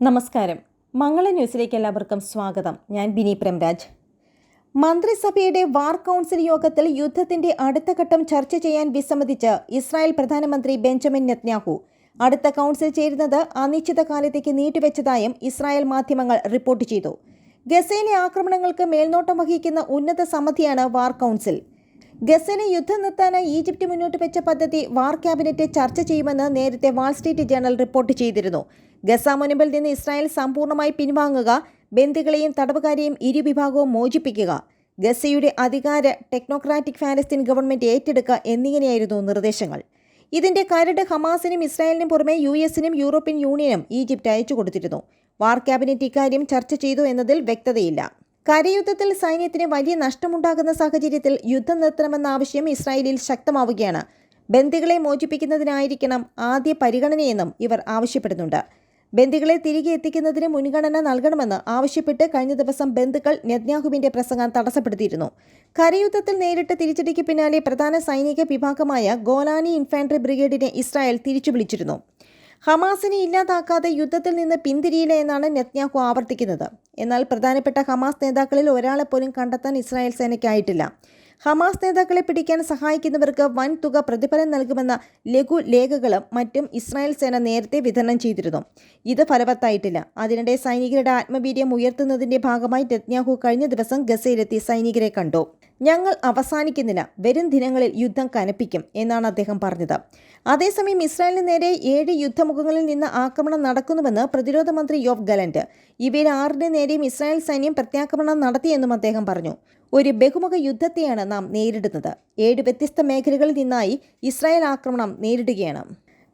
നമസ്കാരം. മംഗള ന്യൂസിലേക്ക് എല്ലാവർക്കും സ്വാഗതം. ഞാൻ ബിനി പ്രംരാജ്. മന്ത്രിസഭയുടെ വാർ കൗൺസിൽ യോഗത്തിൽ യുദ്ധത്തിന്റെ അടുത്ത ഘട്ടം ചർച്ച ചെയ്യാൻ വിസമ്മതിച്ച് ഇസ്രായേൽ പ്രധാനമന്ത്രി ബെഞ്ചമിൻ നെത്ന്യാഹു. അടുത്ത കൗൺസിൽ ചേരുന്നത് അനിശ്ചിതകാലത്തേക്ക് നീട്ടിവെച്ചതായും ഇസ്രായേൽ മാധ്യമങ്ങൾ റിപ്പോർട്ട് ചെയ്തു. ഗസയിലെ ആക്രമണങ്ങൾക്ക് മേൽനോട്ടം വഹിക്കുന്ന ഉന്നത സമിതിയാണ് വാർ കൗൺസിൽ. ഗസയിലെ യുദ്ധം നിർത്താനായി ഈജിപ്റ്റ് മുന്നോട്ട് വെച്ച പദ്ധതി വാർ ക്യാബിനറ്റ് ചർച്ച ചെയ്യുമെന്ന് നേരത്തെ വാൾസ്ട്രീറ്റ് ജേണൽ റിപ്പോർട്ട് ചെയ്തിരുന്നു. ഗസ മുനമ്പിൽ നിന്ന് ഇസ്രായേൽ സമ്പൂർണമായി പിൻവാങ്ങുക ബന്ദികളെയും തടവുകാരെയും ഇരുവിഭാഗവും മോചിപ്പിക്കുക ഗസയുടെ അധികാര ടെക്നോക്രാറ്റിക് ഫാലസ്തീൻ ഗവൺമെന്റ് ഏറ്റെടുക്കുക എന്നിങ്ങനെയായിരുന്നു നിർദ്ദേശങ്ങൾ. ഇതിന്റെ കരട് ഹമാസിനും ഇസ്രായേലിനും പുറമെ യു എസിനും യൂറോപ്യൻ യൂണിയനും ഈജിപ്റ്റ് അയച്ചു കൊടുത്തിരുന്നു. വാർ ക്യാബിനറ്റ് ഇക്കാര്യം ചർച്ച ചെയ്തു എന്നതിൽ വ്യക്തതയില്ല. കരയുദ്ധത്തിൽ സൈന്യത്തിന് വലിയ നഷ്ടമുണ്ടാകുന്ന സാഹചര്യത്തിൽ യുദ്ധം നിർത്തണമെന്ന ആവശ്യം ഇസ്രായേലിൽ ശക്തമാവുകയാണ്. ബന്ദികളെ മോചിപ്പിക്കുന്നതിനായിരിക്കണം ആദ്യ പരിഗണനയെന്നും ഇവർ ആവശ്യപ്പെടുന്നുണ്ട്. ബന്ദികളെ തിരികെ എത്തിക്കുന്നതിന് മുൻഗണന നൽകണമെന്ന് ആവശ്യപ്പെട്ട് കഴിഞ്ഞ ദിവസം ബന്ധുക്കൾ നെത്ന്യാഹുവിന്റെ പ്രസംഗം തടസ്സപ്പെടുത്തിയിരുന്നു. കരയുദ്ധത്തിൽ നേരിട്ട് തിരിച്ചടിക്ക് പിന്നാലെ പ്രധാന സൈനിക വിഭാഗമായ ഗോലാനി ഇൻഫാൻട്രി ബ്രിഗേഡിനെ ഇസ്രായേൽ തിരിച്ചു വിളിച്ചിരുന്നു. ഹമാസിനെ ഇല്ലാതാക്കാതെ യുദ്ധത്തിൽ നിന്ന് പിന്തിരിയില്ല എന്നാണ് നെത്ന്യാഹു ആവർത്തിക്കുന്നത്. എന്നാൽ പ്രധാനപ്പെട്ട ഹമാസ് നേതാക്കളിൽ ഒരാളെ പോലും കണ്ടെത്താൻ ഇസ്രായേൽ സേനയ്ക്കായിട്ടില്ല. ഹമാസ് നേതാക്കളെ പിടിക്കാൻ സഹായിക്കുന്നവർക്ക് വൻ തുക പ്രതിഫലം നൽകുമെന്ന ലഘു ലേഖകളും മറ്റും ഇസ്രായേൽ സേന നേരത്തെ വിതരണം ചെയ്തിരുന്നു. ഇത് ഫലവത്തായിട്ടില്ല. അതിനിടെ സൈനികരുടെ ആത്മവീര്യം ഉയർത്തുന്നതിന്റെ ഭാഗമായി രത്നാഹു കഴിഞ്ഞ ദിവസം ഗസയിലെത്തി സൈനികരെ കണ്ടു. ഞങ്ങൾ അവസാനിക്കുന്നില്ല. വരും ദിനങ്ങളിൽ യുദ്ധം കനപ്പിക്കും എന്നാണ് അദ്ദേഹം പറഞ്ഞത്. അതേസമയം ഇസ്രായേലിന് നേരെ ഏഴ് യുദ്ധമുഖങ്ങളിൽ നിന്ന് ആക്രമണം നടക്കുന്നുവെന്ന് പ്രതിരോധ മന്ത്രി യോവ് ഗലന്റ്. ഇവയിൽ ആറിന് നേരെയും ഇസ്രായേൽ സൈന്യം പ്രത്യാക്രമണം നടത്തിയെന്നും അദ്ദേഹം പറഞ്ഞു. ഒരു ബഹുമുഖ യുദ്ധത്തെയാണ് നാം നേരിടുന്നത്. ഏഴ് വ്യത്യസ്ത മേഖലകളിൽ നിന്നായി ഇസ്രായേൽ ആക്രമണം നേരിടുകയാണ്.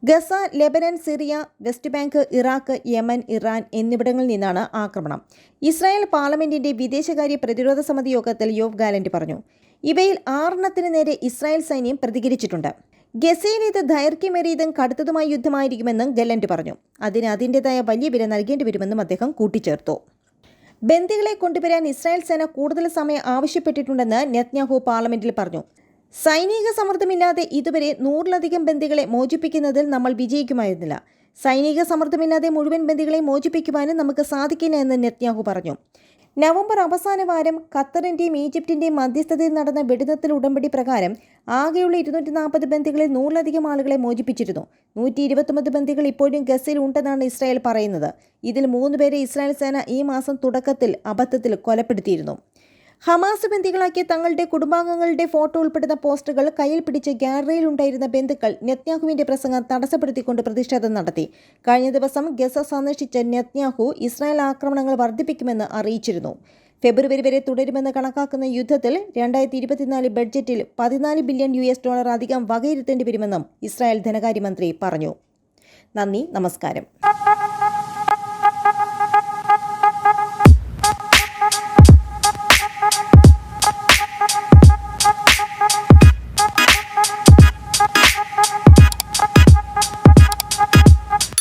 Gaza Lebanon Syria West Bank Iraq Yemen Iran എന്നിവിടങ്ങളിൽ നിന്നാണ് ആക്രമണം. ഇസ്രായേൽ പാർലമെന്റിന്റെ വിദേശകാര്യ പ്രതിരോധ സമിതി യോഗത്തിൽ യോവ് ഗാലന്റ് പറഞ്ഞു. ഇവയിൽ ആറെണ്ണത്തിന് നേരെ ഇസ്രായേൽ സൈന്യം പ്രതികരിച്ചിട്ടുണ്ട്. ഗസയിൽ ഇത് ദൈർഘ്യമേറിയതും കടുത്തതുമായ യുദ്ധമായിരിക്കുമെന്നും ഗല്ലന്റ് പറഞ്ഞു. അതിന് അതിന്റെതായ വലിയ വില നൽകേണ്ടി വരുമെന്നും അദ്ദേഹം കൂട്ടിച്ചേർത്തു. ബന്ദികളെ കൊണ്ടുവരാൻ ഇസ്രായേൽ സേന കൂടുതൽ സമയം ആവശ്യപ്പെട്ടിട്ടുണ്ടെന്ന് നെത്ന്യാഹു പാർലമെന്റിൽ പറഞ്ഞു. സൈനിക സമ്മർദ്ദമില്ലാതെ ഇതുവരെ നൂറിലധികം ബന്ദികളെ മോചിപ്പിക്കുന്നതിൽ നമ്മൾ വിജയിക്കുമായിരുന്നില്ല. സൈനിക സമ്മർദ്ദമില്ലാതെ മുഴുവൻ ബന്ദികളെ മോചിപ്പിക്കുവാനും നമുക്ക് സാധിക്കില്ല എന്ന് നെത്യാഹു പറഞ്ഞു. നവംബർ അവസാന വാരം ഖത്തറിന്റെയും ഈജിപ്തിന്റെയും മധ്യസ്ഥതയിൽ നടന്ന വെടിനിർത്തൽ ഉടമ്പടി പ്രകാരം ആകെയുള്ള ഇരുന്നൂറ്റി നാൽപ്പത് ബന്ദികളിൽ നൂറിലധികം ആളുകളെ മോചിപ്പിച്ചിരുന്നു. നൂറ്റി ഇരുപത്തൊമ്പത് ബന്ദികൾ ഇപ്പോഴും ഗസയിൽ ഉണ്ടെന്നാണ് ഇസ്രായേൽ പറയുന്നത്. ഇതിൽ മൂന്ന് പേരെ ഇസ്രായേൽ സേന ഈ മാസം തുടക്കത്തിൽ അബദ്ധത്തിൽ കൊലപ്പെടുത്തിയിരുന്നു. ഹമാസ് ബന്ദികളാക്കിയ തങ്ങളുടെ കുടുംബാംഗങ്ങളുടെ ഫോട്ടോ ഉൾപ്പെടുന്ന പോസ്റ്ററുകൾ കയ്യിൽ പിടിച്ച് ഗ്യാലറിയിൽ ഉണ്ടായിരുന്ന ബന്ധുക്കൾ നെത്ന്യാഹുവിന്റെ പ്രസംഗം തടസ്സപ്പെടുത്തിക്കൊണ്ട് പ്രതിഷേധം നടത്തി. കഴിഞ്ഞ ദിവസം ഗസ സന്ദർശിച്ച നെത്ന്യാഹു ഇസ്രായേൽ ആക്രമണങ്ങൾ വർദ്ധിപ്പിക്കുമെന്ന് അറിയിച്ചിരുന്നു. ഫെബ്രുവരി വരെ തുടരുമെന്ന് കണക്കാക്കുന്ന യുദ്ധത്തിൽ രണ്ടായിരത്തി ഇരുപത്തിനാല് ബഡ്ജറ്റിൽ പതിനാല് ബില്യൺ യു എസ് ഡോളർ അധികം വകയിരുത്തേണ്ടി വരുമെന്നും ഇസ്രായേൽ ധനകാര്യമന്ത്രി പറഞ്ഞു. നന്ദി നമസ്കാരം.